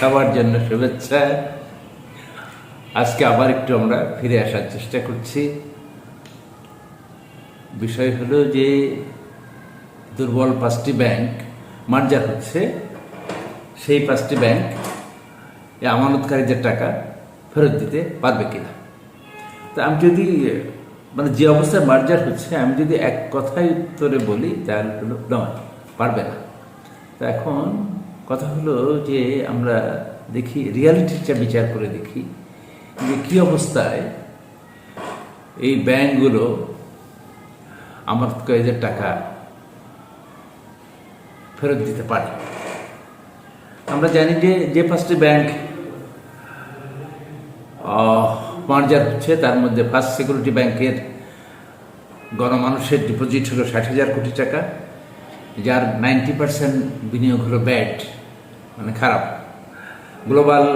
সবার জন্য শুভেচ্ছা। আজকে আবার একটু আমরা ফিরে আসার চেষ্টা করছি। বিষয় হলো যে, দুর্বল পাঁচটি ব্যাংক মার্জার হচ্ছে। সেই পাঁচটি ব্যাংক আমানতকারীদের টাকা ফেরত দিতে পারবে কিনা? তা আমি যদি মানে যে অবস্থায় মার্জার হচ্ছে, আমি যদি এক কথায় উত্তরে বলি তাহলে হলো নয় পারবে না। তা এখন কথা হলো যে আমরা দেখি রিয়ালিটিটা বিচার করে দেখি যে কি অবস্থায় এই ব্যাংকগুলো আমার কয়েদের টাকা ফেরত দিতে পারে। আমরা জানি যে যে পাঁচটি ব্যাংক মার্জার হচ্ছে, তার মধ্যে ফার্স্ট সিকিউরিটি ব্যাংকের গণমানুষের ডিপোজিট হলো ষাট হাজার কোটি টাকা, যার নাইনটি পার্সেন্ট বিনিয়োগ হলো ব্যাড মানে খারাপ। গ্লোবাল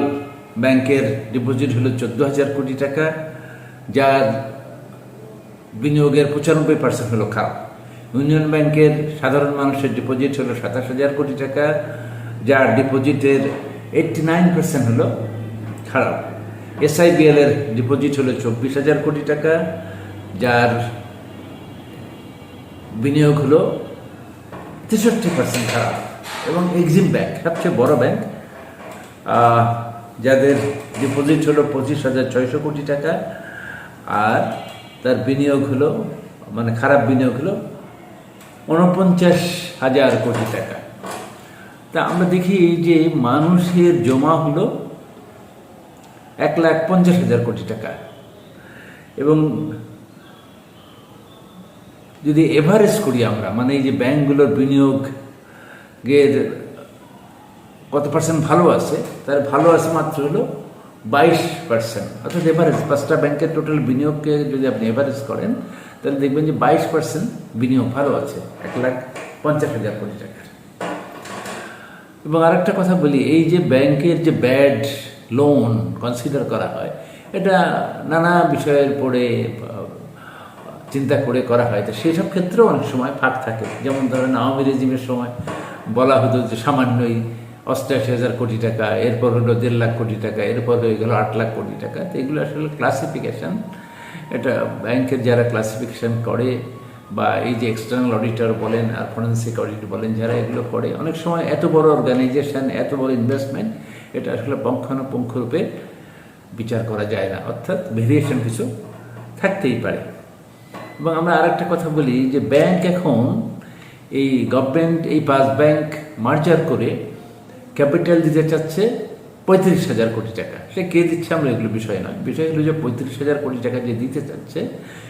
ব্যাংকের ডিপোজিট হলো চোদ্দ হাজার কোটি টাকা, যার বিনিয়োগের পঁচানব্বই পার্সেন্ট হলো খারাপ। ইউনিয়ন ব্যাংকের সাধারণ মানুষের ডিপোজিট হলো সাতাশ হাজার কোটি টাকা, যার ডিপোজিটের এইটটি নাইন পার্সেন্ট হলো খারাপ। এসআইবিএল এর ডিপোজিট হলো চব্বিশ হাজার কোটি টাকা, যার বিনিয়োগ হলো তেষট্টি পার্সেন্ট খারাপ। এবং এক্সিম ব্যাংক সবচেয়ে বড় ব্যাংক যাদের ডিপোজিট হলো পঁচিশ হাজার ছয়শো কোটি টাকা, আর তার বিনিয়োগ হলো মানে খারাপ বিনিয়োগ হলো উনপঞ্চাশ হাজার কোটি টাকা। তা আমরা দেখি যে মানুষের জমা হলো এক লাখ পঞ্চাশ হাজার কোটি টাকা। এবং যদি এভারেজ করি আমরা মানে এই যে ব্যাংকগুলোর বিনিয়োগের কত পার্সেন্ট ভালো আছে? তার ভালো আছে মাত্র হলো বাইশ পার্সেন্ট অর্থাৎ এভারেজ পাঁচটা ব্যাংকের টোটাল বিনিয়োগকে যদি আপনি এভারেজ করেন, তাহলে দেখবেন যে বাইশ পার্সেন্ট বিনিয়োগ ভালো আছে, এক লাখ পঞ্চাশ হাজার কোটি টাকার। এবং আরেকটা কথা বলি, এই যে ব্যাংকের যে ব্যাড লোন কনসিডার করা হয়, এটা নানা বিষয়ের পড়ে চিন্তা করে করা হয়। তো সেসব ক্ষেত্রেও অনেক সময় ফাঁক থাকে। যেমন ধরেন আওয়ামী রেজিমের সময় বলা হতো যে সামান্যই অষ্টাশি হাজার কোটি টাকা, এরপর হলো দেড় লাখ কোটি টাকা, এরপর হয়ে গেল আট লাখ কোটি টাকা। তো এগুলো আসলে ক্লাসিফিকেশন এটা ব্যাংকের যারা ক্লাসিফিকেশন করে বা এই যে এক্সটার্নাল অডিটর বলেন আর ফরেন্সিক অডিট বলেন, যারা এগুলো করে, অনেক সময় এত বড় অর্গানাইজেশন এত বড় ইনভেস্টমেন্ট এটা আসলে পঙ্খানুপুঙ্খ রূপে বিচার করা যায় না। অর্থাৎ ভেরিয়েশন কিছু থাকতেই পারে। এবং আমরা আরেকটা কথা বলি যে, ব্যাংক এখন এই গভর্নমেন্ট এই পাঁচ ব্যাংক মার্জার করে ক্যাপিটাল দিতে চাচ্ছে পঁয়ত্রিশ হাজার কোটি টাকা। সে কে দিচ্ছে আমরা এগুলো বিষয় নয়। বিষয় হলো যে পঁয়ত্রিশ হাজার কোটি টাকা যে দিতে চাচ্ছে,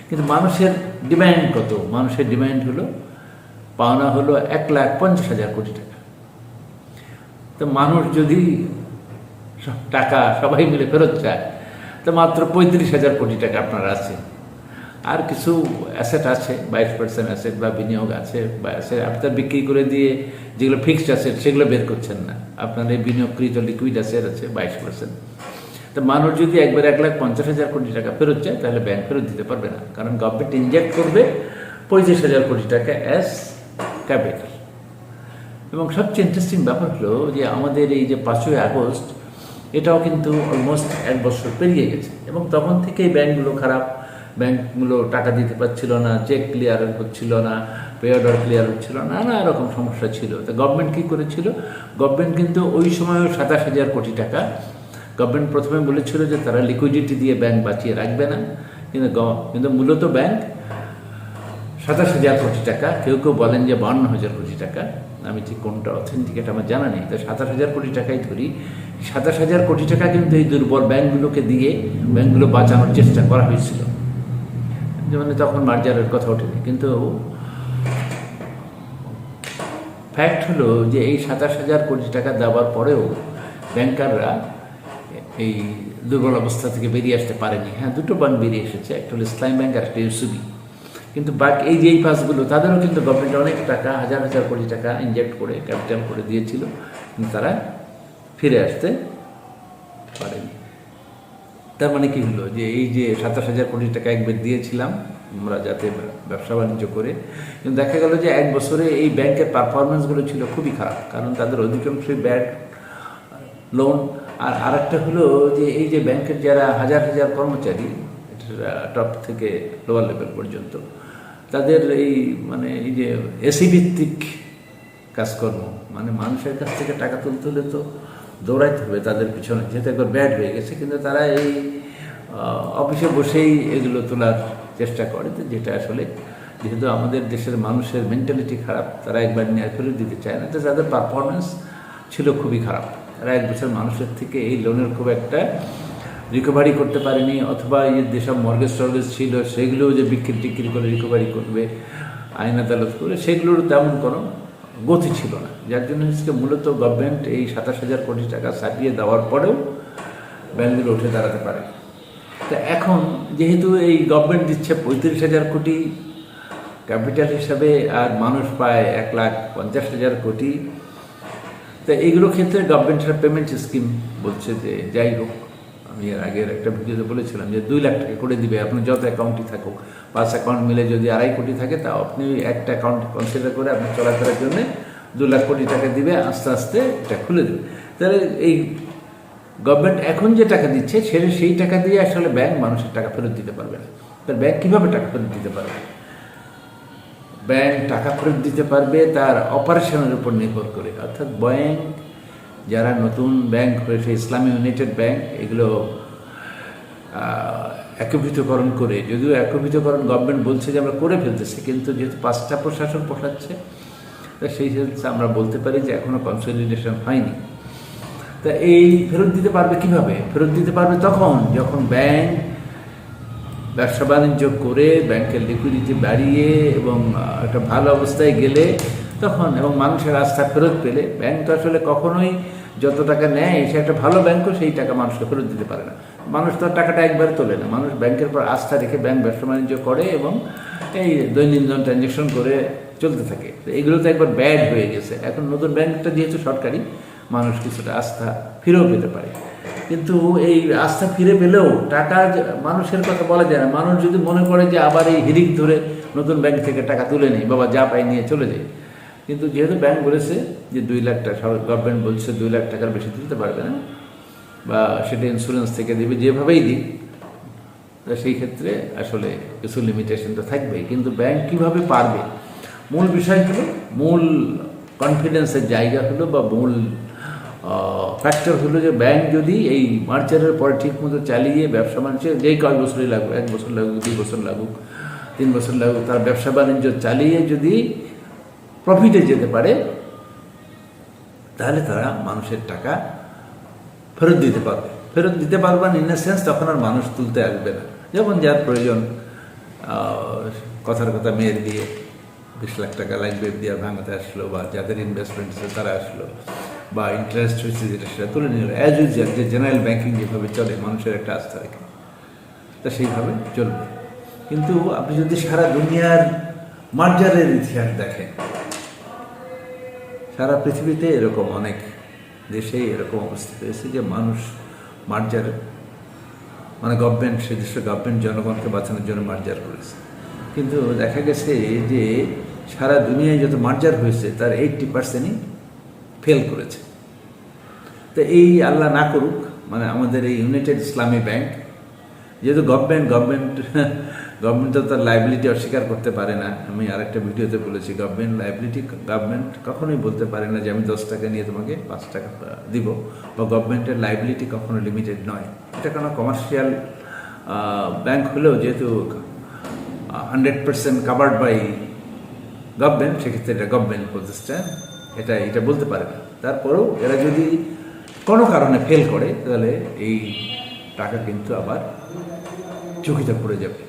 কিন্তু মানুষের ডিমান্ড কত? মানুষের ডিমান্ড হলো, পাওনা হলো এক লাখ পঞ্চাশ হাজার কোটি টাকা। তো মানুষ যদি টাকা সবাই মিলে ফেরত চায়, তো মাত্র পঁয়ত্রিশ হাজার কোটি টাকা আপনার আছে। আর কিছু অ্যাসেট আছে, বাইশ পার্সেন্ট অ্যাসেট বা বিনিয়োগ আছে, বা অ্যাসেট আপনার বিক্রি করে দিয়ে যেগুলো ফিক্সড অ্যাসেট সেগুলো বের করছেন না। আপনার এই বিনিয়োগকৃত লিকুইড অ্যাসেট আছে বাইশ পার্সেন্ট তো মানুষ যদি একবার এক লাখ পঞ্চাশ হাজার কোটি টাকা ফেরত চায়, তাহলে ব্যাংক ফেরত দিতে পারবে না। কারণ গভর্নমেন্ট ইনজেক্ট করবে পঁয়ত্রিশ হাজার কোটি টাকা অ্যাজ ক্যাপিটাল এবং সবচেয়ে ইন্টারেস্টিং ব্যাপার হলো যে আমাদের এই যে পাঁচই আগস্ট, এটাও কিন্তু অলমোস্ট এক বছর পেরিয়ে গেছে। এবং তখন থেকেই ব্যাংকগুলো খারাপ। ব্যাংকগুলো টাকা দিতে পারছিল না চেক ক্লিয়ার হচ্ছিল না পে অর্ডার ক্লিয়ার হচ্ছিল না, নানা রকম সমস্যা ছিল। তো গভর্নমেন্ট কী করেছিল? গভর্নমেন্ট কিন্তু ওই সময়ও সাতাশ হাজার কোটি টাকা গভর্নমেন্ট প্রথমে বলেছিল যে তারা লিকুইডিটি দিয়ে ব্যাংক বাঁচিয়ে রাখবে না। কিন্তু কিন্তু মূলত ব্যাংক সাতাশ হাজার কোটি টাকা, কেউ কেউ বলেন যে বান্ন হাজার কোটি টাকা। আমি ঠিক কোনটা অথেন্টিক এটা আমার জানা নেই। তো সাতাশ হাজার কোটি টাকাই ধরি। সাতাশ হাজার কোটি টাকা কিন্তু এই দুর্বল ব্যাংকগুলোকে দিয়ে ব্যাংকগুলো বাঁচানোর চেষ্টা করা হয়েছিল। যেমন তখন মার্জারের কথা ওঠেনি। কিন্তু ফ্যাক্ট হলো যে এই সাতাশ হাজার কোটি টাকা দেওয়ার পরেও ব্যাংকাররা এই দুর্বল অবস্থা থেকে বেরিয়ে আসতে পারেনি। হ্যাঁ দুটো ব্যাংক বেরিয়ে এসেছে, একটা হলো ইসলাম ব্যাংক আর একটা ইউসুবি কিন্তু বাকি এই যে এই পাসগুলো তাদেরও কিন্তু গভর্নমেন্ট অনেক টাকা, হাজার হাজার কোটি টাকা ইনজেক্ট করে ক্যাপিটাল করে দিয়েছিল। কিন্তু তারা ফিরে আসতে পারেনি। তার মানে কি হলো? যে এই যে সাতাশ হাজার কোটি টাকা একবার দিয়েছিলাম, আমরা যাতে ব্যবসা বাণিজ্য করে, কিন্তু দেখা গেল যে এক বছরে এই ব্যাংকের পারফরমেন্সগুলো ছিল খুবই খারাপ, কারণ তাদের অধিকাংশই ব্যাড লোন আর আরেকটা হলো যে এই যে ব্যাংকের যারা হাজার হাজার কর্মচারী টপ থেকে লোয়ার লেভেল পর্যন্ত, তাদের এই মানে এই যে এসি ভিত্তিক কাজকর্ম মানে মানুষের কাছ থেকে টাকা তুলতে হলে তো দৌড়াইতে হবে, তাদের পিছনে। যেহেতু একবার ব্যাড হয়ে গেছে, কিন্তু তারা এই অফিসে বসেই এগুলো তোলার চেষ্টা করে। যেটা আসলে, যেহেতু আমাদের দেশের মানুষের মেন্টালিটি খারাপ, তারা একবার নিয়ে ফেরত দিতে চায় না। তো তাদের পারফরমেন্স ছিল খুবই খারাপ। তারা এক বছর মানুষের থেকে এই লোনের খুব একটা রিকভারি করতে পারেনি, অথবা এই যেসব মর্গেজ টর্গেজ ছিল, সেগুলোও যে বিক্রি টিক্রি করে রিকভারি করবে, আইন আদালত করে, সেগুলোর তেমন কোনো গতি ছিল না। যার জন্য হচ্ছে মূলত গভর্নমেন্ট এই সাতাশ হাজার কোটি টাকা ছাপিয়ে দেওয়ার পরেও ব্যাংকগুলো উঠে দাঁড়াতে পারে। তা এখন যেহেতু এই গভর্নমেন্ট দিচ্ছে পঁয়ত্রিশ হাজার কোটি ক্যাপিটাল হিসাবে আর মানুষ পায় এক লাখ পঞ্চাশ হাজার কোটি, তা এইগুলো ক্ষেত্রে গভর্নমেন্টের পেমেন্ট স্কিম বলছে যে যাই হোক আমি এর আগের একটা ভিডিওতে বলেছিলাম যে দুই লাখ টাকা করে দিবে আপনি যত অ্যাকাউন্টই থাকুক। পাঁচ অ্যাকাউন্ট মিলে যদি আড়াই কোটি থাকে তা আপনি একটা অ্যাকাউন্ট কনসিডার করে আপনি চলাফেরার জন্য দু লাখ কোটি টাকা দিবে, আস্তে আস্তে এটা খুলে দেবে। তাহলে এই গভর্নমেন্ট এখন যে টাকা দিচ্ছে সেটা সেই টাকা দিয়ে আসলে ব্যাংক মানুষের টাকা ফেরত দিতে পারবে না। তার ব্যাংক কীভাবে টাকা ফেরত দিতে পারবে? ব্যাংক টাকা ফেরত দিতে পারবে, তার অপারেশনের উপর নির্ভর করে। অর্থাৎ ব্যাংক যারা নতুন ব্যাংক হয়েছে, ইসলামী ইউনাইটেড ব্যাংক, এগুলো একীভূতকরণ করে, যদিও একীভূতকরণ গভর্নমেন্ট বলছে যে আমরা করে ফেলতেছি, কিন্তু যেহেতু পাঁচটা প্রশাসন পোষাচ্ছে তা সেই ক্ষেত্রে আমরা বলতে পারি যে এখনও কনসলিডেশন হয়নি। তা এই ফেরত দিতে পারবে কীভাবে? ফেরত দিতে পারবে তখন, যখন ব্যাংক ব্যবসা বাণিজ্য করে, ব্যাংকের লিকুইডিটি বাড়িয়ে এবং একটা ভালো অবস্থায় গেলে তখন এবং মানুষের আস্থা ফেরত পেলে ব্যাংক তো আসলে কখনোই যত টাকা নেয়, সে একটা ভালো ব্যাংকও সেই টাকা মানুষকে ফেরত দিতে পারে না। মানুষ তো টাকাটা একবার তোলে না। মানুষ ব্যাংকের পর আস্থা রেখে ব্যাংক ব্যবসা বাণিজ্য করে এবং এই দৈনন্দিন ট্রানজ্যাকশন করে চলতে থাকে। এগুলো তো একবার ব্যাড হয়ে গেছে। এখন নতুন ব্যাংকটা যেহেতু সরকারি, মানুষ কিছুটা আস্থা ফিরেও পেতে পারে। কিন্তু এই আস্থা ফিরে পেলেও টাকা মানুষের কথা বলা যায় না। মানুষ যদি মনে করে যে আবার এই হিরিক ধরে নতুন ব্যাংক থেকে টাকা তুলে নেই, বাবা যা পাই নিয়ে চলে যায় কিন্তু যেহেতু ব্যাংক বলেছে যে দুই লাখ টাকা গভর্নমেন্ট বলছে দুই লাখ টাকার বেশি তুলতে পারবে না, বা সেটা ইন্স্যুরেন্স থেকে দেবে, যেভাবেই দিক, তা সেই ক্ষেত্রে আসলে কিছু লিমিটেশন তো থাকবেই। কিন্তু ব্যাংক কীভাবে পারবে? মূল বিষয় হলো, মূল কনফিডেন্সের জায়গা হলো বা মূল ফ্যাক্টর হলো যে ব্যাংক যদি এই মার্চারের পরে ঠিক মতো চালিয়ে ব্যবসা বাণিজ্য, যেই কয়েক বছরই লাগুক, এক বছর লাগুক, দুই বছর লাগুক, তিন বছর লাগুক, তার ব্যবসা বাণিজ্য চালিয়ে যদি প্রফিটে যেতে পারে, তাহলে তারা মানুষের টাকা ফেরত দিতে পারবে। ফেরত দিতে পারবেন ইন সেন্স তখন আর মানুষ তুলতে আসবে না। যেমন যার প্রয়োজন কথার কথা মেয়ের দিয়ে বিশ লাখ টাকা লাগবে দিয়ে ভাঙাতে আসলো, বা যাদের ইনভেস্টমেন্ট আছে তারা আসলো, বা ইন্টারেস্ট হচ্ছে যেটা সেটা তুলে নিল। অ্যাজ ইউজুয়াল যে জেনারেল ব্যাংকিং যেভাবে চলে, মানুষের একটা আস্থা রেখে। তা সেইভাবে চলবে। কিন্তু আপনি যদি সারা দুনিয়ার মার্জারের ইতিহাস দেখেন সারা পৃথিবীতে এরকম অনেক দেশেই এরকম অবস্থা হয়েছে যে মানুষ মার্জার মানে গভর্নমেন্ট সে দেশের গভর্নমেন্ট জনগণকে বাঁচানোর জন্য মার্জার করেছে। কিন্তু দেখা গেছে যে সারা দুনিয়ায় যত মার্জার হয়েছে, তার এইটটি পার্সেন্টই ফেল করেছে। তো এই আল্লাহ না করুক মানে আমাদের এই ইউনাইটেড ইসলামী ব্যাংক যেহেতু গভর্নমেন্ট গভর্নমেন্ট গভর্নমেন্ট তো তার লাইবিলিটি অস্বীকার করতে পারে না। আমি আরেকটা ভিডিওতে বলেছি গভর্নমেন্ট লাইবিলিটি গভর্নমেন্ট কখনোই বলতে পারে না যে আমি দশ টাকা নিয়ে তোমাকে পাঁচ টাকা দিব, বা গভর্নমেন্টের লাইবিলিটি কখনো লিমিটেড নয়। এটা কোনো কমার্শিয়াল ব্যাংক হলেও যেহেতু hundred percent covered by government সেক্ষেত্রে এটা গভর্নমেন্ট প্রতিষ্ঠান এটা এটা বলতে পারে না। তারপরেও এরা যদি কোনো কারণে ফেল করে, তাহলে এই টাকা কিন্তু আবার চুকিতে পড়ে যাবে।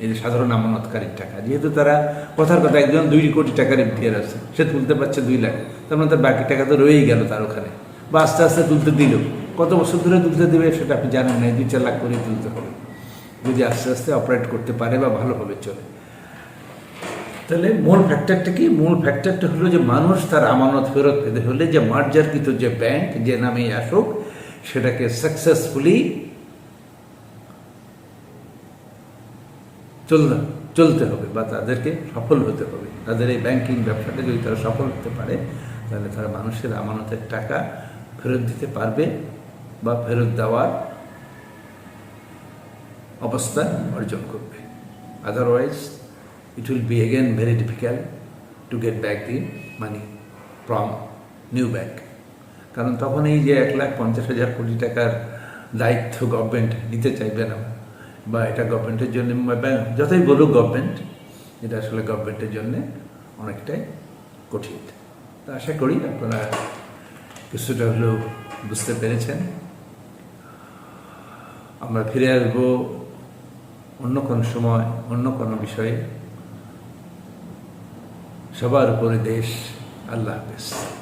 এই যে সাধারণ আমানতকারীর টাকা। যেহেতু তারা কথার কথা একজন দুই কোটি টাকার এফডিআর আছে, সে তুলতে পারছে দুই লাখ। তার মানে তার বাকি টাকা তো রয়েই গেল তার ওখানে। বা আস্তে আস্তে তুলতে দিল। কত বছর ধরে তুলতে দেবে সেটা আপনি জানেন না দুই চার লাখ করে তুলতে হবে। যদি আস্তে আস্তে অপারেট করতে পারে বা ভালোভাবে চলে। তাহলে মূল ফ্যাক্টরটা কি? মূল ফ্যাক্টরটা হলো যে মানুষ তার আমানত ফেরত পেতে হলে যে মার্জারকৃত যে ব্যাংক যে নামেই আসুক, সেটাকে সাকসেসফুলি চলতে চলতে হবে বা তাদেরকে সফল হতে হবে। তাদের এই ব্যাংকিং ব্যবসাটা যদি তারা সফল হতে পারে, তাহলে তারা মানুষের আমানতের টাকা ফেরত দিতে পারবে বা ফেরত দেওয়ার অবস্থা অর্জন করবে। Otherwise it will be again very difficult to get back the money from new bank কারণ তখন এই যে এক লাখ পঞ্চাশ হাজার কোটি টাকার দায়িত্ব গভর্নমেন্ট নিতে চাইবে না বা এটা গভর্নমেন্টের জন্য যতই বলুক গভর্নমেন্ট এটা আসলে গভর্নমেন্টের জন্য অনেকটাই কঠিন। তা আশা করি আপনারা কিছুটা হলেও বুঝতে পেরেছেন। আমরা ফিরে আসব অন্য কোনো সময়, অন্য কোনো বিষয়ে। সবার উপরে দেশ, আল্লাহ হাফেজ।